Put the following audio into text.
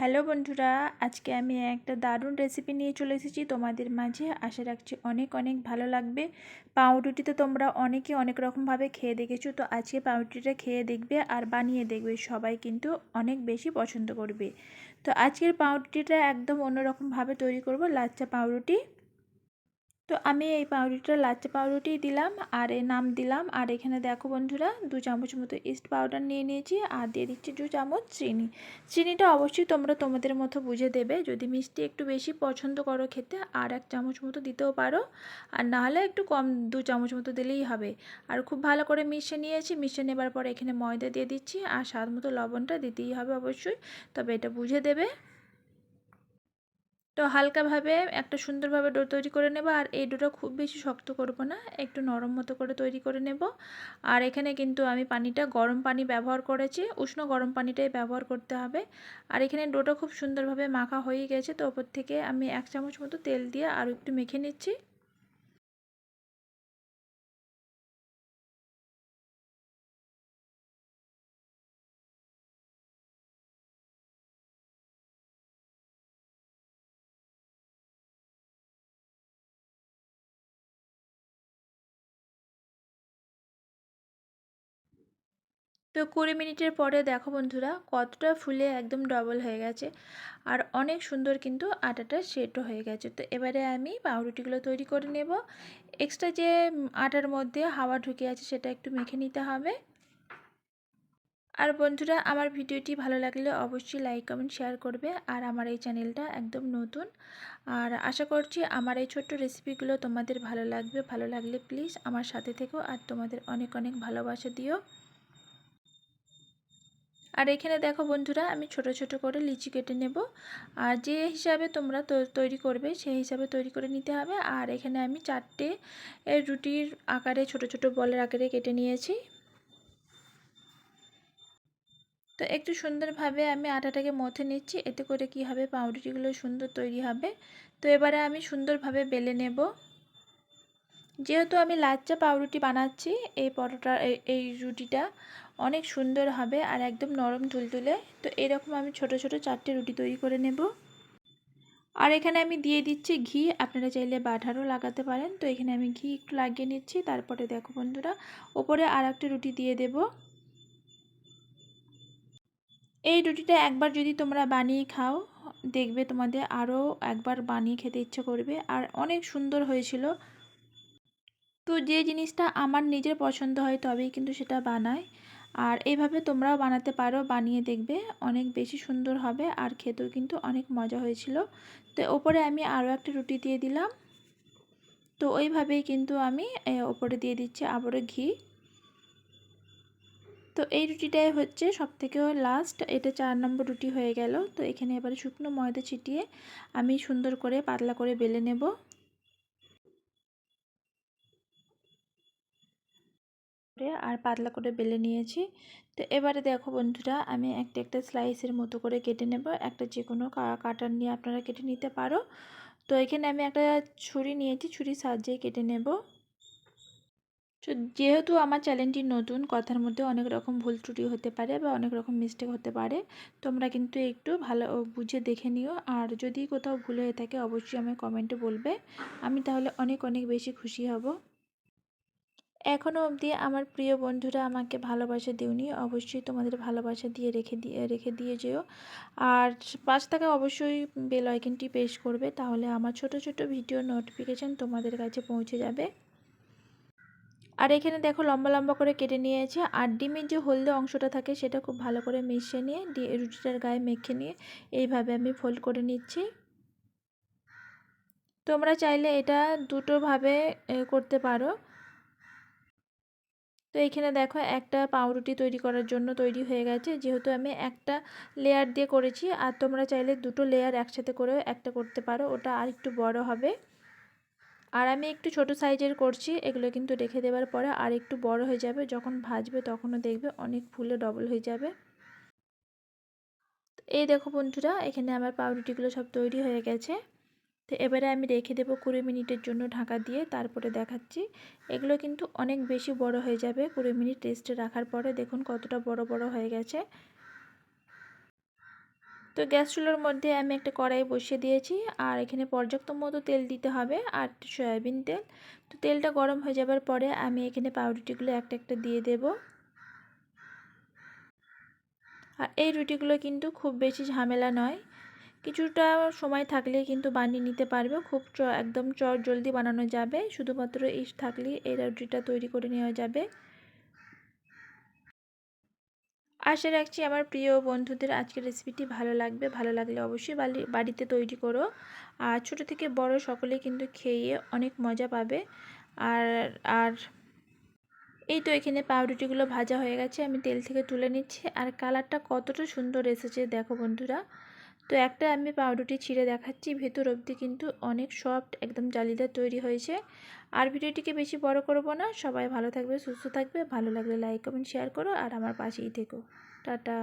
Hello বন্ধুরা, আজকে আমি একটা দারুণ রেসিপি নিয়ে চলে এসেছি তোমাদের মাঝে। আশা রাখছি অনেক অনেক ভালো লাগবে। পাউরুটি তো তোমরা অনেকে অনেক রকমভাবে খেয়ে দেখেছ, তো আজকে পাউরুটিটা খেয়ে দেখবে আর বানিয়ে দেখবে। সবাই কিন্তু অনেক বেশি পছন্দ করবে। তো আজকের পাউরুটিটা একদম অন্যরকমভাবে তৈরি করব, লাচ্চা পাউরুটি। তো আমি এই পাউরুটিটা লাচ্চা পাউরুটি দিলাম, আর এর নাম দিলাম, আর এখানে দেখো বন্ধুরা, দু চামচ মতো ইস্ট পাউডার নিয়ে নিয়েছি, আর দিয়ে দিচ্ছি দু চামচ চিনি। চিনিটা অবশ্যই তোমরা তোমাদের মতো বুঝে দেবে, যদি মিষ্টি একটু বেশি পছন্দ করো খেতে, আর এক চামচ মতো দিতেও পারো, আর নাহলে একটু কম দু চামচ মতো দিলেই হবে। আর খুব ভালো করে মিশে নিয়েছি মিশে নেবার পর এখানে ময়দা দিয়ে দিচ্ছি, আর স্বাদ মতো লবণটা দিতেই হবে অবশ্যই, তবে এটা বুঝে দেবে। তো হালকাভাবে একটা সুন্দরভাবে ডো তৈরি করে নেব, আর এই ডোটা খুব বেশি শক্ত করব না, একটু নরম মতো করে তৈরি করে নেব। আর এখানে কিন্তু আমি পানিটা, গরম পানি ব্যবহার করেছি, উষ্ণ গরম পানিটাই ব্যবহার করতে হবে। আর এখানে ডোটা খুব সুন্দরভাবে মাখা হয়ে গেছে, তো ওপর থেকে আমি এক চামচ মতো তেল দিয়ে আরও একটু মেখে নিচ্ছি। তো কুড়ি মিনিটের পরে দেখো বন্ধুরা, কতটা ফুলে একদম ডবল হয়ে গেছে। আর অনেক সুন্দর কিন্তু আটাটা সেটও হয়ে গেছে। তো এবারে আমি পাউরুটিগুলো তৈরি করে নেব। এক্সট্রা যে আটার মধ্যে হাওয়া ঢুকে আছে সেটা একটু মেখে নিতে হবে। আর বন্ধুরা, আমার ভিডিওটি ভালো লাগলে অবশ্যই লাইক কমেন্ট শেয়ার করবে। আর আমার এই চ্যানেলটা একদম নতুন। আর আশা করছি আমার এই ছোট্ট রেসিপিগুলো তোমাদের ভালো লাগবে। ভালো লাগলে প্লিজ আমার সাথে থেকো। আর তোমাদের অনেক অনেক ভালোবাসা দিও। আর এখানে দেখো বন্ধুরা, আমি ছোট ছোট করে লিচি কেটে নেব। আর যে হিসাবে তোমরা তৈরি করবে, সেই হিসাবে তৈরি করে নিতে হবে। আর এখানে আমি চারটে রুটির আকারে ছোট ছোট বলের আকারে কেটে নিয়েছি। তো একটু সুন্দরভাবে আমি আটাটাকে মথে নিচ্ছি, এতে করে কি হবে? পাউরুটিগুলো সুন্দর তৈরি হবে। তো এবারে আমি সুন্দরভাবে বেলে নেব। যেহেতু আমি লাচ্চা পাউরুটি বানাচ্ছি, এই পরোটা, এই রুটিটা অনেক সুন্দর হবে আর একদম নরম তুলতুলে। তো এরকম আমি ছোট ছোট চারটে রুটি তৈরি করে নেব। আর এখানে আমি দিয়ে দিচ্ছি ঘি। আপনারা চাইলে বাটারও লাগাতে পারেন। তো এখানে আমি ঘি একটু লাগিয়ে নিচ্ছি। তারপরে দেখো বন্ধুরা, ওপরে আর একটা রুটি দিয়ে দেব। এই রুটিটা একবার যদি তোমরা বানিয়ে খাও, দেখবে তোমাদের আরও একবার বানিয়ে খেতে ইচ্ছে করবে। আর অনেক সুন্দর হয়েছিল। তো যে জিনিসটা আমার নিজের পছন্দ হয় তবেই কিন্তু সেটা বানায়। আর এইভাবে তোমরাও বানাতে পারো, বানিয়ে দেখবে, অনেক বেশি সুন্দর হবে আর খেতেও কিন্তু অনেক মজা হয়েছিল। তো ওপরে আমি আরও একটা রুটি দিয়ে দিলাম। তো ওইভাবেই কিন্তু আমি ওপরে দিয়ে দিচ্ছি আবারও ঘি। তো এই রুটিটাই হচ্ছে সব থেকে লাস্ট এটা চার নম্বর রুটি হয়ে গেল। তো এখানে এবারে শুকনো ময়দা ছিটিয়ে আমি সুন্দর করে পাতলা করে বেলে নেব। আর পাতলা করে বেলে নিয়েছি। তো এবারে দেখো বন্ধুরা, আমি একটা একটা স্লাইসের মতো করে কেটে নেব। একটা যে কোনো কাটার নিয়ে আপনারা কেটে নিতে পারো। তো এখানে আমি একটা ছুরি নিয়েছি, ছুরির সাহায্যে কেটে নেব। তো যেহেতু আমার চ্যানেলটি নতুন, কথার মধ্যে অনেক রকম ভুল ত্রুটি হতে পারে বা অনেক রকম মিস্টেক হতে পারে, তোমরা কিন্তু একটু ভালো বুঝে দেখে নিও। আর যদি কোথাও ভুল হয়ে থাকে, অবশ্যই আমি কমেন্টে বলবে। আমি তাহলে অনেক অনেক বেশি খুশি হব। এখনও অবধি আমার প্রিয় বন্ধুরা আমাকে ভালোবাসা দিওনি। অবশ্যই তোমাদের ভালোবাসা দিয়ে রেখে দিয়ে রেখে দিয়ে যেও। আর পাঁচ টাকা অবশ্যই বেল আইকনটি পেশ করবে, তাহলে আমার ছোট ছোট ভিডিও নোটিফিকেশান তোমাদের কাছে পৌঁছে যাবে। আর এখানে দেখো লম্বা লম্বা করে কেটে নিয়েছে। আর ডিমের যে হলদে অংশটা থাকে, সেটা খুব ভালো করে মিশিয়ে নিয়ে দিয়ে রুটিটার গায়ে মেখে নিয়ে এইভাবে আমি ফোল্ড করে নিচ্ছি। তোমরা চাইলে এটা দুটোভাবে করতে পারো। তো এইখানে দেখো একটা পাউরুটি তৈরি করার জন্য তৈরি হয়ে গেছে। যেহেতু আমি একটা লেয়ার দিয়ে করেছি, আর তোমরা চাইলে দুটো লেয়ার একসাথে করেও একটা করতে পারো, ওটা আর একটু বড় হবে। আর আমি একটু ছোট সাইজের করছি, এগুলো কিন্তু রেখে দেওয়ার পরে আর একটু বড় হয়ে যাবে। যখন ভাজবে তখনও দেখবে অনেক ফুলে ডবল হয়ে যাবে। এই দেখো বন্ধুরা, এখানে আমার পাউরুটিগুলো সব তৈরি হয়ে গেছে। তো এবারে আমি রেখে দেবো কুড়ি মিনিটের জন্য ঢাকা দিয়ে, তারপরে দেখাচ্ছি। এগুলো কিন্তু অনেক বেশি বড় হয়ে যাবে কুড়ি মিনিট রেস্টে রাখার পরে। দেখুন কতটা বড় বড় হয়ে গেছে। তো গ্যাস চুলোর মধ্যে আমি একটা কড়াই বসিয়ে দিয়েছি। আর এখানে পর্যাপ্ত মতো তেল দিতে হবে আর সয়াবিন তেল। তো তেলটা গরম হয়ে যাবার পরে আমি এখানে পাউরুটিগুলো একটা একটা দিয়ে দেব। আর এই রুটিগুলো কিন্তু খুব বেশি ঝামেলা নয়। কিছুটা সময় থাকলে কিন্তু বানিয়ে নিতে পারবে। খুব চ, একদম চট জলদি বানানো যাবে। শুধুমাত্র ইস্ট থাকলেই এই রুটিটা তৈরি করে নেওয়া যাবে। আশা রাখছি আমার প্রিয় বন্ধুদের আজকের রেসিপিটি ভালো লাগবে। ভালো লাগলে অবশ্যই বাড়িতে তৈরি করো। আর ছোটো থেকে বড় সকলে কিন্তু খেয়ে অনেক মজা পাবে। আর আর এই তো এখানে পাউরুটিগুলো ভাজা হয়ে গেছে। আমি তেল থেকে তুলে নিচ্ছি। আর কালারটা কতটা সুন্দর এসেছে, দেখো বন্ধুরা। তো একটা আমি পাউরুটি ছিঁড়ে দেখাচ্ছি, ভেতর অবধি কিন্তু অনেক সফট একদম জালিদার তৈরি হয়েছে। আর ভিডিওটিকে বেশি বড় করব না, সবাই ভালো থাকবে, সুস্থ থাকবে, ভালো লাগলে লাইক কমেন্ট শেয়ার করো, আর আমার পাশেই থেকো। টাটা।